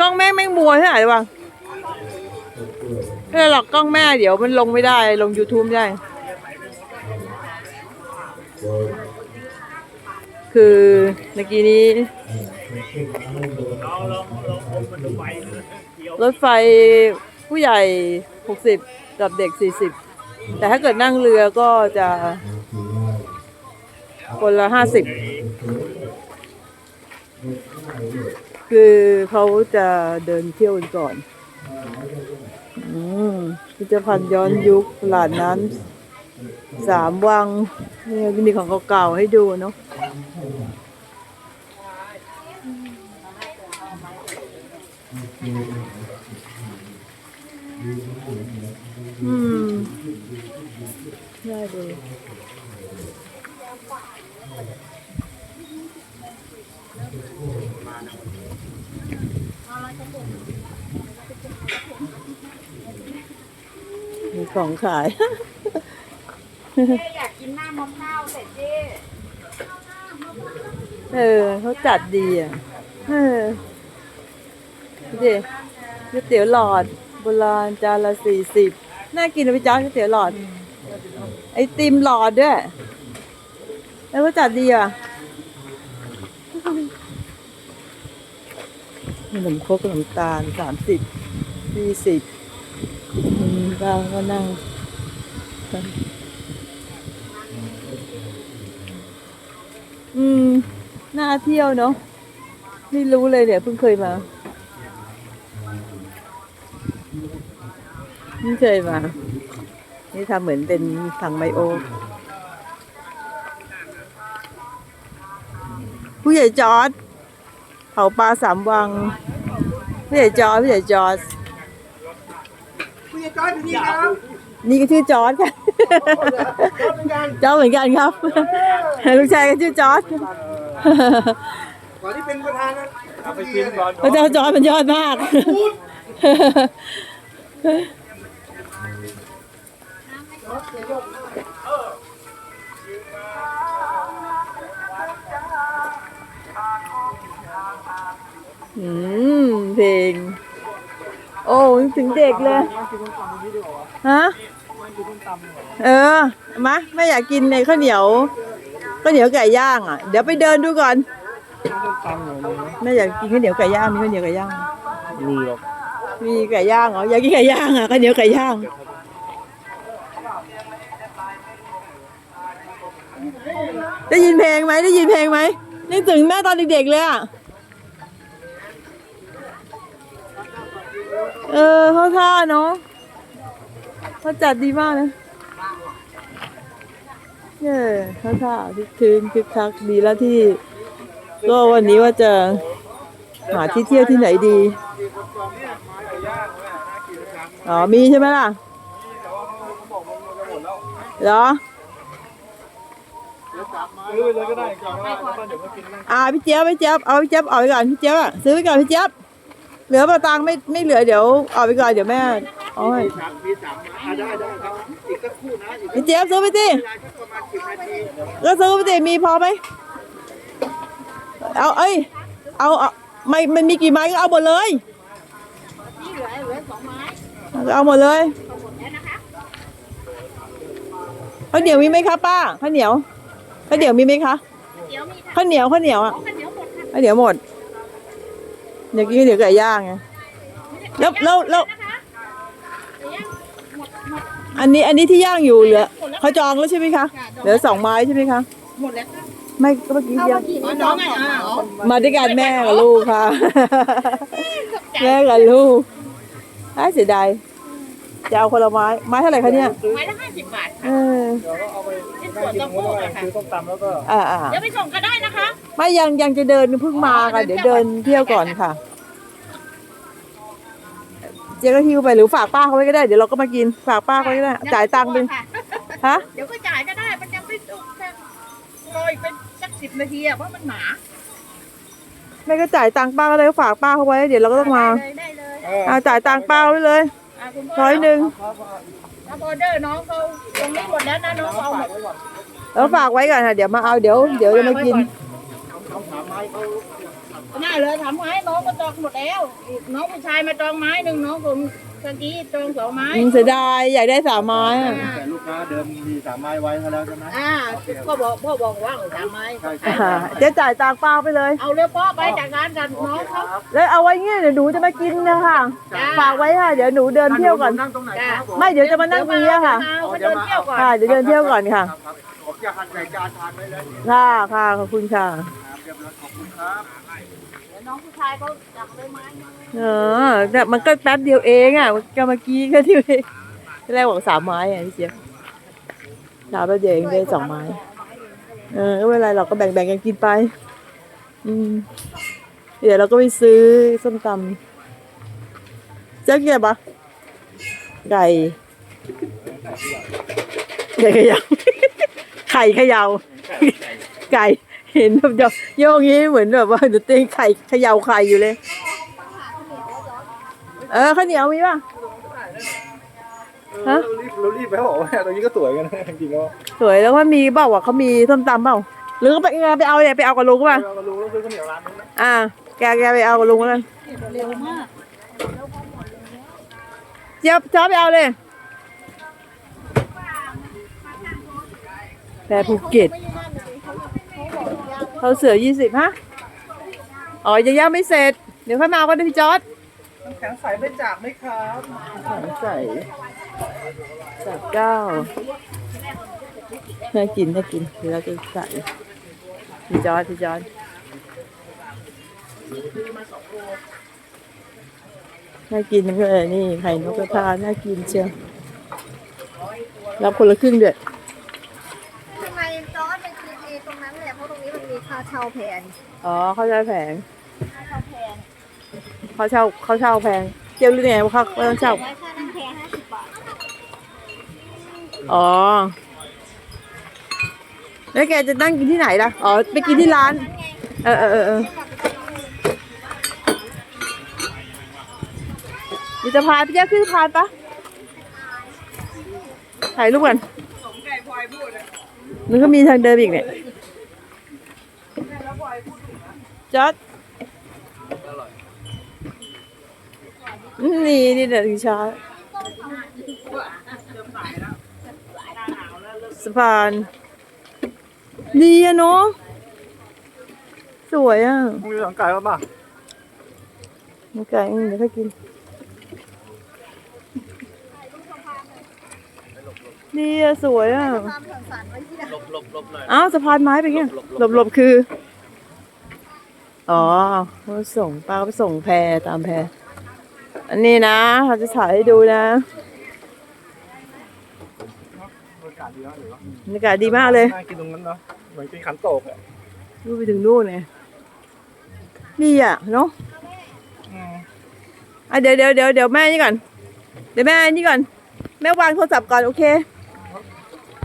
กล้องแม่แม่งมัวใช่ไหมวะไม่ได้หรอกกล้องแม่เดี๋ยวมันลงไม่ได้ลง YouTube ไม่ได้ คือเมื่อกี้นี้ รถไฟผู้ใหญ่ 60 กับเด็ก 40 แต่ถ้าเกิดนั่งเรือก็จะคนละ 50 คือเขาจะเดินเที่ยวกันก่อน อืมพิพิธภัณฑ์ย้อนยุคตลาดน้ำสามวังนี่มีของเก่าๆให้ดูเนาะอืมได้เลย มีของขาย เจ๊อยากกินหน้ามะพร้าวแต่เจ๊เออเขาจัดดีอะ เออดูดิก๋วยเตี๋ยวหลอดโบราณจานละสี่สิบน่ากินนะพี่จ้าก๋วยเตี๋ยวหลอด ไอติมหลอดด้วย แล้วเขาจัดดีอะข นมครกขนมตาลสามสิบยี่สิบก็ก็นั่งอืมน่าเที่ยวเนาะไม่รู้เลยเนี่ยเพิ่งเคยมาเพิ่งเคยมา นี่ทำเหมือนเป็นถังไมโอ ผู้ใหญ่จอร์ดเผาปลาสามวัง ผู้ใหญ่จอร์ดผู้ใหญ่จอร์ดผู้ใหญ่จอยอยู่นี่ครับนี่ก็ชื่อจอร์ดค่ะจอยเหมือนกันจอร์ดเหมือนกันครับลูกชายก็ชื่อจอร์ดก่อนที่เป็นประธานนะเอาไปชิมก่อนพระเจ้าจอร์ดมันยอดมาก อืมเพลง โอ้นึกถึงเด็กเลย ฮะ เออมาไม่อยากกินในข้าวเหนียวข้าวเหนียวไก่ย่างอะ เดี๋ยวไปเดินดูก่อนไม่อยากกินข้าวเหนียวไก่ย่างมีข้าวเหนียวไก่ย่าง มีหรอกมีไก่ย่างเหรออยากกินไก่ย่างอะข้าวเหนียวไก่ย่างได้ยินเพลงไหมได้ยินเพลงไหมนึกถึงแม่ตอนเด็กๆเลยอะ เออเขาท่าเนาะเขาจัดดีมากนะเออเขาท่าคึกคืนคึกคักดีแล้วที่ ก็วันนี้ว่าจะหาที่เที่ยวที่ไหนดี อ๋อ มีใช่ไหมล่ะเหรอซื้อเลยก็ได้ก่อนว่าเดี๋ยวมากินนั่งอ่าพี่เจี๊ยบพี่เจี๊ยบเอาพี่เจี๊ยบเอาไปก่อนพี่เจี๊ยบอะซื้อไปก่อนพี่เจี๊ยบ เหลือประตังค์ไม่ไม่เหลือเดี๋ยวเอาไปก่อนเดี๋ยวแม่เอาให้สามมีสามอ่าได้ได้ครับอีกสักครู่นะอีกพี่เจี๊ยบซื้อไปสิเวลาสักประมาณสิบนาทีก็ซื้อไปสิมีพอไหมเอาเอ้ยเอาเอาไม่มันมีกี่ไม้ก็เอาหมดเลยนี่เหลือเหลือสองไม้เอาหมดเลยเอาหมดแล้วนะคะข้าวเหนียวมีไหมคะป้าข้าวเหนียวข้าวเหนียวมีไหมคะเดี๋ยวมีค่ะข้าวเหนียวข้าวเหนียวอะเอากันเดี๋ยวหมดค่ะข้าวเหนียวหมด เดี๋ยวกินข้เหนียวไก่ย่างไงแล้วแล้วแล้วนะคะเดี๋ยวหมดหมดอันนี้อันนี้ที่ย่างอยู่เหลือเขาจองแล้วใช่ไหมคะเหลือสองไม้ใช่ไหมคะหมดแล้วค่ะไม่ก็เมื่อกี้ยัมางน้องอะมาด้วยกันแม่กับลูกค่ะ แม่กับลูกน่าเสียดายจะเอาคนละไม้ไม้เท่าไหร่คะเนี่ยไม้ละห้าสิบบาทอค่ะเดี๋ยวก็เอาไปเป็นส่วนตะหมูโพกไปอะค่ะซื้อต้มตำแล้วก็อ่าเดี๋ยวไปส่งก็ได้นะคะ ไม่ยังยังจะเดินเพิ่งมาค่ะเดี๋ยวเดินเที่ยวก่อนค่ะ จ๊ก็หิ้วไปหรือฝากป้าเขาไว้ก็ได้เดี๋ยวเราก็มากินฝากป้าเขาไว้ก็ได้จ่ายตังค์ไปค่ะฮะเดี๋ยวก็จ่ายก็ได้มันยังไม่สุกแค่รออีกเป็นสักสิบนาทีอะเพราะมันหนาแม่ก็จ่ายตังค์ป้าก็เลยฝากป้าเขาไว้เดี๋ยวเราก็ต้องมาได้เลยได้เลยเอออ่าจ่ายตังค์ป้าไว้เลยอะคุณพ่อร้อยหนึ่งรับออเดอร์น้องเขาตรงนี้หมดแล้วนะน้องเอาหมดแล้วฝากไว้ก่อนค่ะเดี๋ยวมาเอาเดี๋ยวเดี๋ยวจะมากินถามม้เขา น่าเลยทำไม้น้องก็จองหมดแล้ว น้องผู้ชายมาจองไม้หนึ่งน้องผมตะกี้จองสองไม้อืมเสียดายอยากได้สามไม้อะแต่ลูกค้าเดิมมีสามไม้ไว้เขาแล้วใช่ไหมอ่าพ่อบอกพ่อบอกว่าสามไม้ใช่ใช่อ่าเจ๊จ่ายตังค์เปล่าไปเลย เอาเรือพ่อไปจากงานกันน้องเขา แล้วเอาไว้เงี้ยเดี๋ยวหนูจะมากินนะคะจ้า ฝากไว้ค่ะ เดี๋ยวหนูเดินเที่ยวก่อน นั่งตรงไหนครับผมไม่เดี๋ยวจะมานั่งตรงนี้อะค่ะไปเดินเที่ยวก่อนค่ะเดี๋ยวเดินเที่ยวก่อนค่ะครับครับผมจะหั่นใส่จานทานไว้เลยค่ะค่ะขอบคุณค่ะ ครับเรียบร้อยขอบคุณครับเดี๋ยว น้องผู้ชายเขาอยากได้ไม้นึงเออแต่มันก็แป๊บเดียวเองอะก็เมื่อกี้ก็ที่ที่แรกบอกสามไม้อะพี่เจี๊ยบสามแป๊บเดียวเองได้สองไม้ เออไม่เป็นไรเราก็แบ่งๆกันกินไป อืมเดี๋ยวเราก็ไปซื้อส้มตำเจ้าเกียบปะไก่ไก่ขยาไข่ขยาไก่ เห็นแบบโยกงี้เหมือนแบบว่าหนูเต้นไข่เขยาไข่อยู่เลย เออข้าวเหนียวมีป่ะ ฮะ เรารีบเรารีบไปบอกว่าตรงนี้ก็สวยกันนะจริงๆแล้วสวยแล้วว่ามีเปล่าวะเขามีส้มตำเปล่าหรือก็ไปไปเอาเนี่ยไปเอากับลุงป่ะเรารู้เราซื้อข้าวเหนียวร้านนี้นะอ่า แกแกไปเอากับลุงแล้วกันเร็วมากเจี๊ยบจ้าไปเอาเลยแพรภูเก็ต เขาเสือยี่สิบฮะ อ๋อ ยังย่างไม่เสร็จ เดี๋ยวค่อยมาเอาก็ได้พี่จอร์ดน้ำแข็งใสไม่จากไหมครับใส่ใส่เก้าน่ากินน่ากินเดี๋ยวเราจะใส่พี่จอร์ดพี่จอร์ดน่ากินทั้งเลยนี่ไข่นกกระทาน่ากินเชียวรับคนละครึ่งเดือด ค่าเช่าแพงอ๋อเขาเช่าแพงค่าเช่าแพงเขาเช่าเขาเช่าแพงเจียวรู้ได้ไงว่าเขาเขาต้องเช่าไว้ค่านั่งแพงห้าสิบบาทอ๋อ แล้วแกจะนั่งกินที่ไหนล่ะ อ๋อ ไปกินที่ร้าน นั่นไงเออเออเออเออมีสะพานพี่แจ๊คขึ้นสะพานปะถ่ายรูปกันมันก็มีทางเดินอีกเนี่ย จอดนี่นี่เดี๋ยวถึงช้าสะพาน ดีอะเนาะสวยอะมีสังกัดป่ะมีไก่อืมเดี๋ยวค่อยกิน ดีอะสวยอะความสงสารไว้ที่ไหนอ้าวสะพานไม้ไปเงี้ยหลบหลบคือ อ๋อเขาส่งป้าก็ไปส่งแพรตามแพรอันนี้นะเราจะถ่ายให้ดูนะบรรยากาศดีนะหรือว่าบรรยากาศดีมากเลยน่ากินตรงนั้นเนาะเหมือนกินขันโตกอะดูไปถึงนู่นเลยดีอะเนาะอืมอะเดี๋ยวเดี๋ยวเดี๋ยวเดี๋ยวแม่นี่ก่อนเดี๋ยวแม่นี่ก่อนแม่วางโทรศัพท์ก่อนโอเค